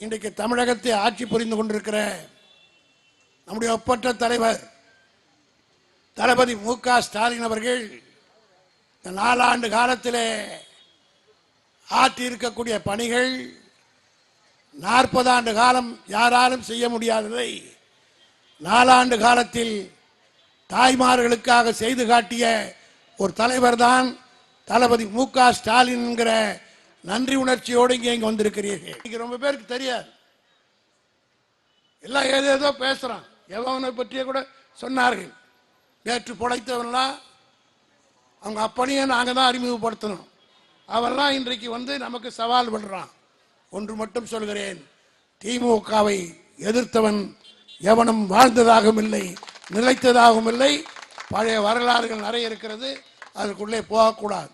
இன்றைக்கு தமிழகத்தை ஆட்சி புரிந்து கொண்டிருக்கிற நம்முடைய ஒப்பற்ற தலைவர் தளபதி மு க ஸ்டாலின் அவர்கள் இந்த நாலாண்டு காலத்தில் ஆற்றி இருக்கக்கூடிய பணிகள் நாற்பது ஆண்டு காலம் யாராலும் செய்ய முடியாததை நாலாண்டு காலத்தில் தாய்மார்களுக்காக செய்து காட்டிய ஒரு தலைவர் தான் தளபதி மு க ஸ்டாலின் என்கிற நன்றி உணர்ச்சியோடு இங்கே இங்கே வந்திருக்கிறீர்கள். இன்னைக்கு ரொம்ப பேருக்கு தெரியாது. எல்லாம் ஏதோ ஏதோ பேசுகிறான் எவனை பற்றிய கூட சொன்னார்கள். நேற்று பிழைத்தவன்லாம் அவங்க அப்பனையே நாங்கள் தான் அறிமுகப்படுத்தணும். அவெல்லாம் இன்றைக்கு வந்து நமக்கு சவால் விடுறான். ஒன்று மட்டும் சொல்கிறேன். திமுகவை எதிர்த்தவன் எவனும் வாழ்ந்ததாகவும் இல்லை நிலைத்ததாகவும் இல்லை. பழைய வரலாறுகள் நிறைய இருக்கிறது. அதற்குள்ளே போகக்கூடாது.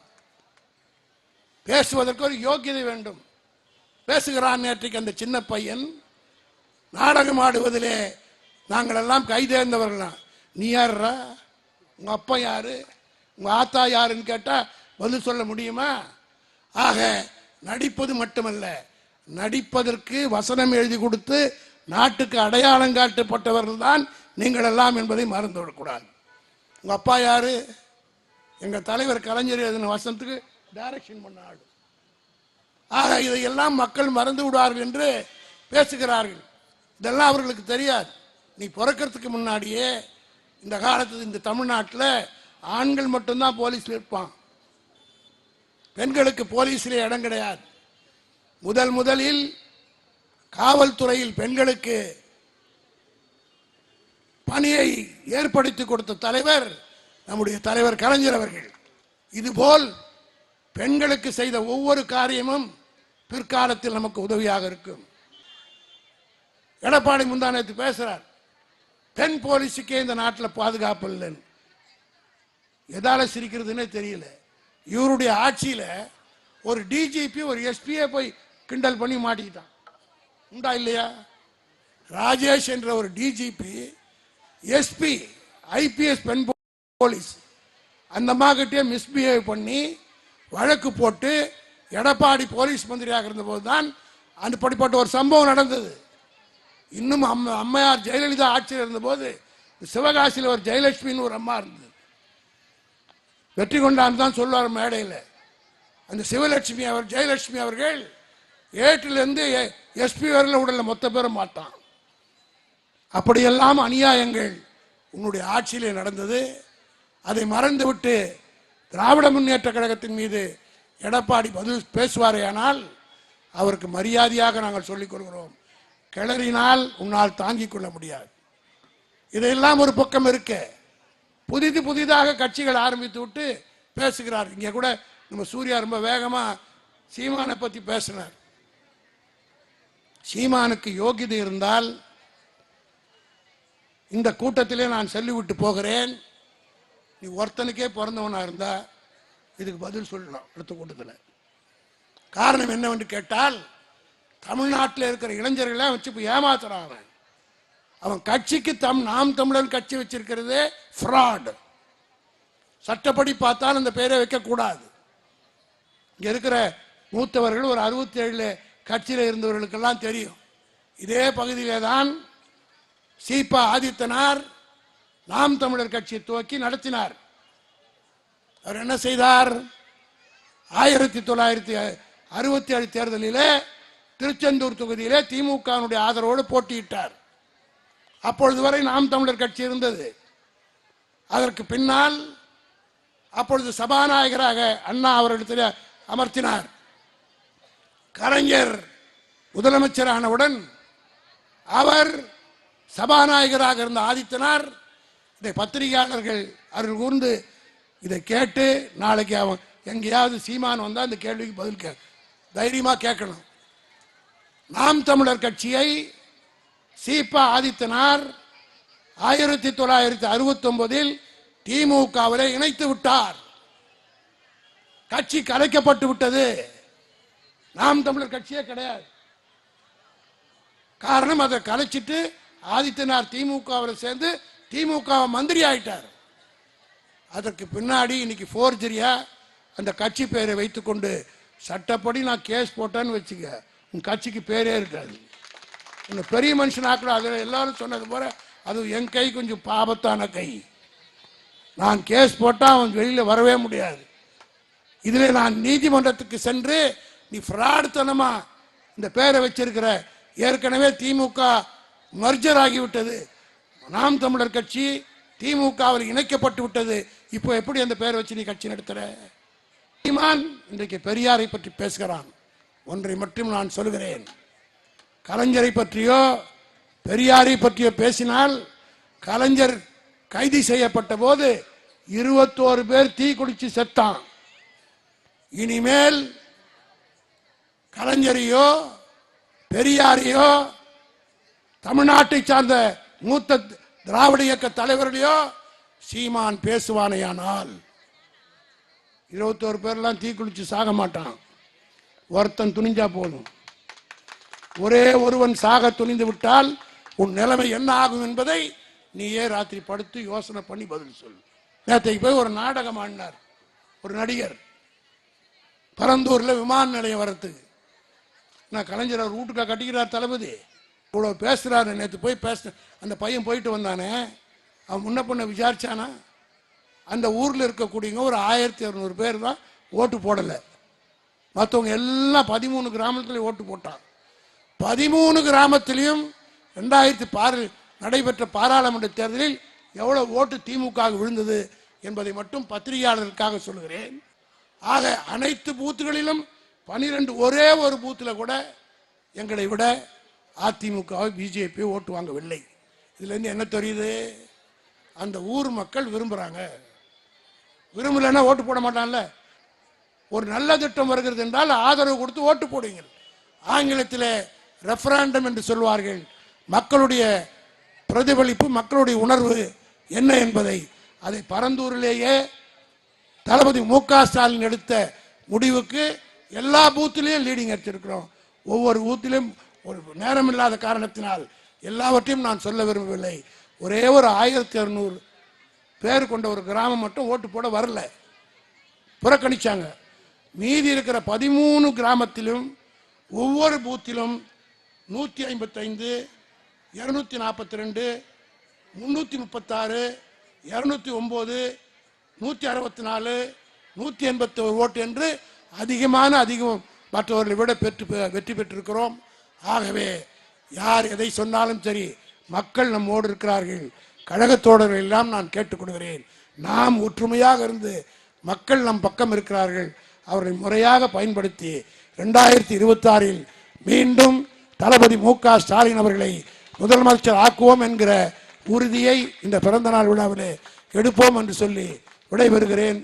பேசுவதற்கு ஒரு யோக்கியதை வேண்டும். பேசுகிறான் நேற்றைக்கு அந்த சின்ன பையன். நாடகம் ஆடுவதிலே நாங்கள் எல்லாம் கைதேர்ந்தவர்களா நீ யாருறா உங்க அப்பா யாரு? உங்க ஆத்தா யாருன்னு கேட்டா பதில் சொல்ல முடியுமா? ஆக நடிப்பது மட்டுமல்ல. நடிப்பதற்கு வசனம் எழுதி கொடுத்து நாட்டுக்கு அடையாளம் காட்டப்பட்டவர்கள் தான் நீங்கள் எல்லாம் என்பதை மறந்து விடக்கூடாது. உங்க அப்பா யாரு? எங்க தலைவர் கலைஞர் எழுதின வசனத்துக்கு டைரக்ஷன் பண்ண ஆளு. ஆக இதையெல்லாம் மக்கள் மறந்து விடுவார்கள் என்று பேசுகிறார்கள். இதெல்லாம் அவர்களுக்கு தெரியாது. நீ பிறக்கிறதுக்கு முன்னாடியே இந்த காலத்து இந்த தமிழ்நாட்டில் ஆண்கள் மட்டும்தான் போலீஸ் இருப்பான். பெண்களுக்கு போலீஸில் இடம் கிடையாது. முதல் முதலில் காவல்துறையில் பெண்களுக்கு பணியை ஏற்படுத்தி கொடுத்த தலைவர் நம்முடைய தலைவர் கலைஞர் அவர்கள். இதுபோல் பெண்களுக்கு செய்த ஒவ்வொரு காரியமும் பிற்காலத்தில் நமக்கு உதவியாக இருக்கும். எடப்பாடி முந்தானத்து பேசுறார் பெண் போலீஸுக்கே இந்த நாட்டில் பாதுகாப்பு இல்லைன்னு. எதால சிரிக்கிறதுனே தெரியல. இவருடைய ஆட்சியில ஒரு டிஜிபி ஒரு எஸ்பியை போய் கிண்டல் பண்ணி மாட்டிக்கிட்டான். உண்டா இல்லையா? ராஜேஷ் என்ற ஒரு டிஜிபி எஸ்பி ஐபிஎஸ் பெண் போலீஸ் அந்த அம்மாக்கிட்டே மிஸ்பிஹேவ் பண்ணி வழக்கு போட்டு எடப்பாடி போலீஸ் மந்திரியாக இருந்தபோது தான் அப்படிப்பட்ட ஒரு சம்பவம் நடந்தது. இன்னும் அம் அம்மையார் ஜெயலலிதா ஆட்சியில் இருந்தபோது சிவகாசியில் ஒரு ஜெயலட்சுமின்னு ஒரு அம்மா இருந்தது. வெற்றி கொண்டான் தான் சொல்லுவார் மேடையில். அந்த சிவலட்சுமி அவர் ஜெயலட்சுமி அவர்கள் ஏட்டிலிருந்து எஸ்பி வரல உடல மொத்த பேரும் மாட்டான். அப்படியெல்லாம் அநியாயங்கள் உன்னுடைய ஆட்சியிலே நடந்தது. அதை மறந்துவிட்டு திராவிட முன்னேற்ற கழகத்தின் மீது எடப்பாடி பதில் பேசுவாரேயானால் அவருக்கு மரியாதையாக நாங்கள் சொல்லிக் கொள்கிறோம். கிளறினால் உன்னால் தாங்கிக் கொள்ள முடியாது. இதையெல்லாம் ஒரு பக்கம் இருக்க புதிது புதிதாக கட்சிகள் ஆரம்பித்து விட்டு பேசுகிறார். இங்கே கூட நம்ம சூர்யா ரொம்ப வேகமாக சீமானை பற்றி பேசினார். சீமானுக்கு யோகிதை இருந்தால் இந்த கூட்டத்திலே நான் சொல்லிவிட்டு போகிறேன். நீ ஒருத்தனுக்கே பிறந்தவனா இருந்தா இதுக்கு பதில் சொல்லலாம் அடுத்த கூட்டத்தில். காரணம் என்னவென்று கேட்டால் தமிழ்நாட்டில் இருக்கிற இளைஞர்களை வச்சு இப்போ ஏமாத்துறான் அவன். அவன் கட்சிக்கு தம் நாம் தமிழன் கட்சி வச்சிருக்கிறதே ஃப்ராட் சட்டப்படி பார்த்தால் அந்த பேரை வைக்கக்கூடாது இங்கே இருக்கிற மூத்தவர்கள் ஒரு அறுபத்தி ஏழு கட்சியில் இருந்தவர்களுக்கெல்லாம் தெரியும். இதே பகுதியிலே தான் சீபா ஆதித்தனார் நாம் தமிழர் கட்சியை துவக்கி நடத்தினார். அவர் என்ன செய்தார்? ஆயிரத்தி தொள்ளாயிரத்தி அறுபத்தி ஏழு தேர்தலிலே திருச்செந்தூர் தொகுதியிலே திமுகவினுடைய ஆதரவோடு போட்டியிட்டார். அப்பொழுது வரை நாம் தமிழர் கட்சி இருந்தது. அதற்கு பின்னால் அப்பொழுது சபாநாயகராக அண்ணா அவரிடத்தில் அமர்த்தினார். கலைஞர் முதலமைச்சரானவுடன் அவர் சபாநாயகராக இருந்த ஆதித்தனார் இதை பத்திரிகையாளர்கள் அருள் கூர்ந்து இதை கேட்டு நாளைக்கு அவன் எங்கேயாவது சீமான் வந்தால் இந்த கேள்விக்கு பதில் கே தைரியமா கேட்கணும். நாம் தமிழர் கட்சியை சீபா ஆதித்தனார் ஆயிரத்தி தொள்ளாயிரத்தி அறுபத்தி ஒன்பதில் இணைத்து விட்டார். கட்சி கலைக்கப்பட்டு விட்டது. நாம் தமிழர் கட்சியே கிடையாது. காரணம் அதை கலைச்சிட்டு ஆதித்தனார் திமுகவில் சேர்ந்து திமுக மந்திரி ஆயிட்டார். அதற்கு பின்னாடி இன்னைக்கு ஃபோர்ஜரியா அந்த கட்சி பேரை வைத்துக்கொண்டு சட்டப்படி நான் கேஸ் போட்டேன்னு வச்சுக்க உன் கட்சிக்கு பேரே இருக்காது. உன்னை பெரிய மனுஷன் ஆக்கணும் அதில் எல்லாரும் சொன்னது போல அது என் கை கொஞ்சம் பாபத்தான கை. நான் கேஸ் போட்டால் அவன் வெளியில் வரவே முடியாது. இதில் நான் நீதிமன்றத்துக்கு சென்று நீ ஃப்ராடுத்தனமாக இந்த பேரை வச்சிருக்கிற. ஏற்கனவே திமுக மர்ஜர் ஆகிவிட்டது. நாம் தமிழர் கட்சி திமுகவில் இணைக்கப்பட்டு விட்டது. இப்போ எப்படி அந்த பெயர் வச்சு நீ கட்சி நடத்துற? சீமான் இன்றைக்கு பெரியாரை பற்றி பேசுகிறான். ஒன்றை மட்டும் நான் சொல்கிறேன் கலைஞரை பற்றியோ பெரியாரை பற்றியோ பேசினால் கலைஞர் கைது செய்யப்பட்ட போது இருபத்தோரு பேர் தீ குடிச்சு செத்தான். இனிமேல் கலைஞரையோ பெரியாரையோ தமிழ்நாட்டை சார்ந்த மூத்த திராவிட இயக்க தலைவர்களையோ சீமான் பேசுவானேயானால் இருபத்தோரு பேர்லாம் தீக்குளிச்சு சாக மாட்டான். ஒருத்தன் துணிஞ்சா போதும். ஒரே ஒருவன் சாக துணிந்து விட்டால் உன் நிலைமை என்ன ஆகும் என்பதை நீயே ராத்திரி படுத்து யோசனை பண்ணி பதில் சொல் நேற்றைக்கு போய் ஒரு நாடகம் ஆடினார். ஒரு நடிகர். பரந்தூரில் விமான நிலையம் வரத்துக்கு நான் கலைஞர் அவர் வீட்டுக்கா கட்டிக்கிறார் தளபதி. இவ்வளோ பேசுகிறாரு நேற்று போய் பேச அந்த பையன் போயிட்டு வந்தானே அவன் முன்ன பொண்ணை விசாரிச்சானா? அந்த ஊரில் இருக்கக்கூடியவங்க ஒரு ஆயிரத்தி இரநூறு பேர் தான் ஓட்டு போடலை. மற்றவங்க எல்லாம் பதிமூணு கிராமத்துலேயும் ஓட்டு போட்டான். பதிமூணு கிராமத்திலையும் ரெண்டாயிரத்தி பாரு நடைபெற்ற பாராளுமன்ற தேர்தலில் எவ்வளோ ஓட்டு திமுக விழுந்தது என்பதை மட்டும் பத்திரிகையாளருக்காக சொல்கிறேன் ஆக அனைத்து பூத்துகளிலும் பனிரெண்டு ஒரே ஒரு பூத்தில் கூட எங்களை விட அதிமுகவை பிஜேபி ஓட்டு வாங்கவில்லை. இதுல இருந்து என்ன தெரியுது? அந்த ஊர் மக்கள் விரும்புறாங்க. விரும்பலைன்னா ஓட்டு போட மாட்டான்ல. ஒரு நல்ல திட்டம் வருகிறது என்றால் ஆதரவு கொடுத்து ஓட்டு போடுங்க ஆங்கிலத்தில் ரெஃபராண்டம் என்று சொல்வார்கள். மக்களுடைய பிரதிபலிப்பு மக்களுடைய உணர்வு என்ன என்பதை அதை பரந்தூரிலேயே தளபதி மு க ஸ்டாலின் எடுத்த முடிவுக்கு எல்லா பூத்திலையும் லீடிங் எடுத்திருக்கிறோம் ஒவ்வொரு பூத்திலையும் ஒரு நேரம் இல்லாத காரணத்தினால் எல்லாவற்றையும் நான் சொல்ல விரும்பவில்லை. ஒரே ஒரு ஆயிரத்தி இரநூறு பேர் கொண்ட ஒரு கிராமம் மட்டும் ஓட்டு போட வரல. புறக்கணிச்சாங்க. மீதி இருக்கிற பதிமூணு கிராமத்திலும் ஒவ்வொரு பூத்திலும் நூற்றி ஐம்பத்தைந்து இரநூத்தி நாற்பத்தி ரெண்டு முந்நூற்றி முப்பத்தாறு இரநூத்தி ஒம்பது நூற்றி அறுபத்தி நாலு நூற்றி எண்பத்தி ஒரு ஓட்டு என்று அதிகமான அதிகம் மற்றவர்களை விட பெற்று பெ- வெற்றி பெற்றிருக்கிறோம். ஆகவே யார் எதை சொன்னாலும் சரி மக்கள் நம்மோடு இருக்கிறார்கள். கழகத்தோடர்கள் எல்லாம் நான் கேட்டுக்கொள்கிறேன் நாம் ஒற்றுமையாக இருந்து மக்கள் நம் பக்கம் இருக்கிறார்கள். அவர்களை முறையாக பயன்படுத்தி ரெண்டாயிரத்தி இருபத்தாறில் மீண்டும் தளபதி மு க ஸ்டாலின் அவர்களை முதலமைச்சர் ஆக்குவோம் என்கிற உறுதியை இந்த பிறந்தநாள் விழாவிலே எடுப்போம் என்று சொல்லி விடைபெறுகிறேன்.